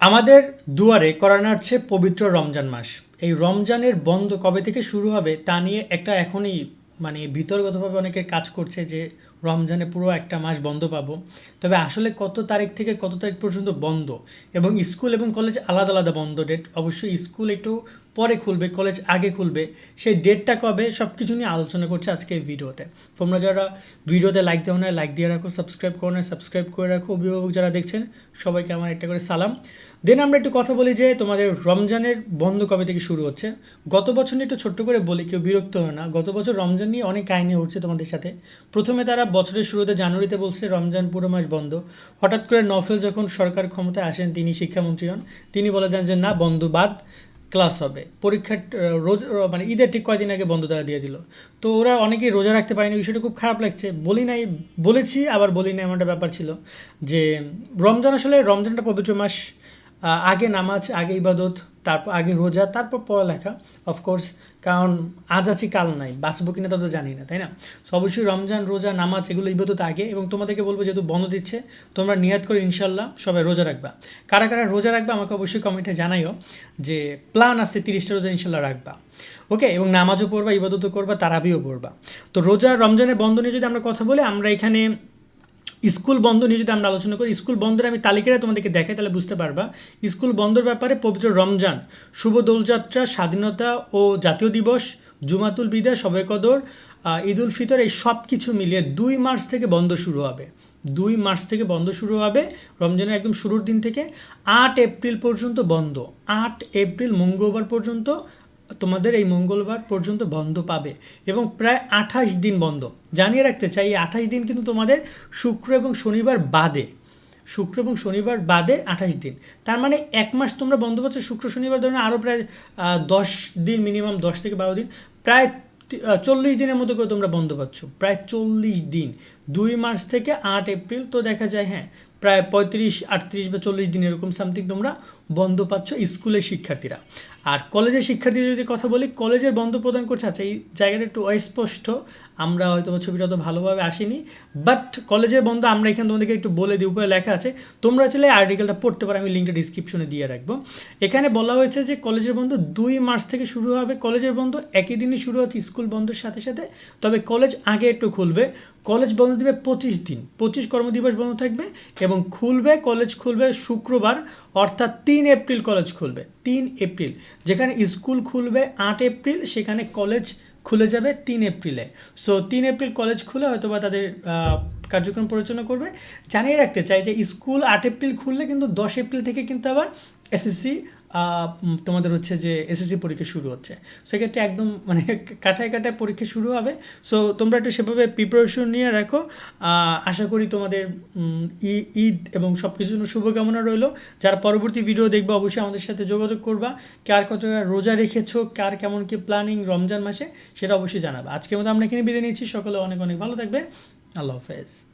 আমাদের দুয়ারে করা নাড়ছে পবিত্র রমজান মাস। এই রমজানের বন্ধ কবে থেকে শুরু হবে তা নিয়ে একটা এখনই মানে ভিতরগতভাবে অনেকে কাজ করছে যে রমজানে পুরো একটা মাস বন্ধ পাবো। তবে আসলে কত তারিখ থেকে কত তারিখ পর্যন্ত বন্ধ? এবং স্কুল এবং কলেজ আলাদা আলাদা বন্ধ ডেট অবশ্যই স্কুল একটু পরে খুলবে, কলেজ আগে খুলবে। সেই ডেটটা কবে সব কিছু নিয়ে আলোচনা করছে আজকে এই ভিডিওতে। তোমরা যারা ভিডিওতে লাইক দেও না লাইক দিয়ে রাখো সাবস্ক্রাইব করো না সাবস্ক্রাইব করে রাখো। অভিভাবক যারা দেখছেন, সবাইকে আমার একটা করে সালাম। দেন আমরা একটু কথা বলি যে, তোমাদের রমজানের বন্ধ কবে থেকে শুরু হচ্ছে? গত বছর একটু ছোট্ট করে বলি, কেউ বিরক্ত হয় না। গত বছর রমজান নিয়ে অনেক কাহিনী হচ্ছে তোমাদের সাথে। প্রথমে তারা বছরের শুরুতে জানুয়ারিতে বলছে রমজান পুরো মাস বন্ধ। হঠাৎ করে নফেল যখন সরকার ক্ষমতায় আসেন তিনি শিক্ষামন্ত্রী হন। তিনি বলে দেন যে না বন্ধ বাদ ক্লাস হবে। পরীক্ষার আহ, রোজ মানে ঈদের ঠিক কয়দিন আগে বন্ধ তারা দিয়ে দিল। তো ওরা অনেকেই রোজা রাখতে পারেনি বিষয়টা খুব খারাপ লাগছে। বলি নাই বলেছি আবার বলি নাই এমন একটা ব্যাপার ছিল যে রমজান আসলে রমজানটা পবিত্র মাস। আগে নামাজ, আগে ইবাদত, তারপর আগে রোজা, তারপর পড়ালেখা অফকোর্স কারণ আজ আছি, কাল নাই, বাঁচবো কিনা তা তো জানি না, তাই না? সো অবশ্যই রমজান, রোজা, নামাজ, এগুলো ইবাদত আগে এবং তোমাদেরকে বলব যেহেতু বন্ধ দিচ্ছে, তোমরা নিয়াত করে ইনশাল্লাহ সবাই রোজা রাখবা। কারা কারা রোজা রাখবা আমাকে অবশ্যই কমেন্টে জানাইও যে প্ল্যান আছে তিরিশটা রোজা ইনশাল্লাহ রাখবা। ওকে? এবং নামাজও পড়বা, ইবাদতও করবা, তারাবিও পড়বা। তো রোজা, রমজানের বন্ধ নিয়ে যদি আমরা কথা বলি, আমরা এখানে স্কুল বন্ধ নিয়ে যদি আমরা আলোচনা করি, স্কুল বন্ধের আমি তালিকাটা তোমাদেরকে দেখাই, তাহলে বুঝতে পারবা। স্কুল বন্ধের ব্যাপারে পবিত্র রমজান, শুভ দোলযাত্রা, স্বাধীনতা ও জাতীয় দিবস, জুমাতুল বিদা, সবে কদর ঈদ উল ফিতর, এই সব কিছু মিলিয়ে দুই মার্চ থেকে বন্ধ শুরু হবে। দুই মার্চ থেকে বন্ধ শুরু হবে রমজানের একদম শুরুর দিন থেকে। আট এপ্রিল পর্যন্ত বন্ধ। আট এপ্রিল মঙ্গলবার পর্যন্ত তোমাদের এই মঙ্গলবার পর্যন্ত বন্ধ পাবে এবং প্রায় আঠাশ দিন বন্ধ। জানিয়ে রাখতে চাই, এই আঠাশ দিন কিন্তু তোমাদের শুক্র এবং শনিবার বাদে। শুক্র এবং শনিবার বাদে আঠাশ দিন। তার মানে এক মাস তোমরা বন্ধ পাচ্ছ, শুক্র, শনিবার ধরে আরও প্রায় দশ দিন মিনিমাম দশ থেকে বারো দিন। প্রায় চল্লিশ দিনের মতো করে তোমরা বন্ধ পাচ্ছ। প্রায় চল্লিশ দিন। দুই মার্চ থেকে আট এপ্রিল, তো দেখা যায় হ্যাঁ প্রায় পঁয়ত্রিশ, আটত্রিশ বা চল্লিশ দিন এরকম সামথিং তোমরা বন্ধ পাচ্ছ স্কুলের শিক্ষার্থীরা। আর কলেজের শিক্ষার্থীদের যদি কথা বলি, কলেজের বন্ধ প্রদান করছে আচ্ছা এই জায়গাটা একটু অস্পষ্ট, আমরা হয়তো ছবিটা অত ভালোভাবে আসিনি বাট কলেজের বন্ধ আমরা এখানে তোমাদেরকে একটু বলে দিই, উপরে লেখা আছে, তোমরা চাইলে আর্টিকেলটা পড়তে পারো, আমি লিঙ্কটা ডিসক্রিপশনে দিয়ে রাখব। এখানে বলা হয়েছে যে কলেজের বন্ধ দুই মার্চ থেকে শুরু হবে, কলেজের বন্ধ একই দিনে শুরু হচ্ছে, স্কুল বন্ধের সাথে সাথে, তবে কলেজ আগে একটু খুলবে। কলেজ বন্ধ দিবে পঁচিশ দিন। পঁচিশ কর্মদিবস বন্ধ থাকবে এবং খুলবে, কলেজ খুলবে শুক্রবার, অর্থাৎ তিন এপ্রিল কলেজ খুলবে। তিন এপ্রিল। যেখানে স্কুল খুলবে আট এপ্রিল, সেখানে কলেজ খুলে যাবে তিন এপ্রিলে। সো তিন এপ্রিল কলেজ খুলে হয়তো বা তাদের কার্যক্রম পরিচালনা করবে। জানিয়ে রাখতে চাই যে, স্কুল আট এপ্রিল খুললে কিন্তু দশ এপ্রিল থেকে কিন্তু আবার এসএসসি তোমাদের হচ্ছে যে এসএসসি পরীক্ষা শুরু হচ্ছে। সেক্ষেত্রে একদম মানে কাটায় কাটায় পরীক্ষা শুরু হবে। সো তোমরা একটু সেভাবে প্রিপারেশন নিয়ে রাখো। আশা করি তোমাদের ঈদ এবং সব কিছুর জন্য শুভকামনা রইল। যারা পরবর্তী ভিডিও দেখবে, অবশ্যই আমাদের সাথে যোগাযোগ করবা। কার কত রোজা রেখেছো, কার কেমন কি প্ল্যানিং রমজান মাসে, সেটা অবশ্যই জানাবা। আজকের মতো আমরা এখানে বিদায় নিচ্ছি। সকলে অনেক অনেক ভালো থাকবে। আল্লাহ হাফেজ।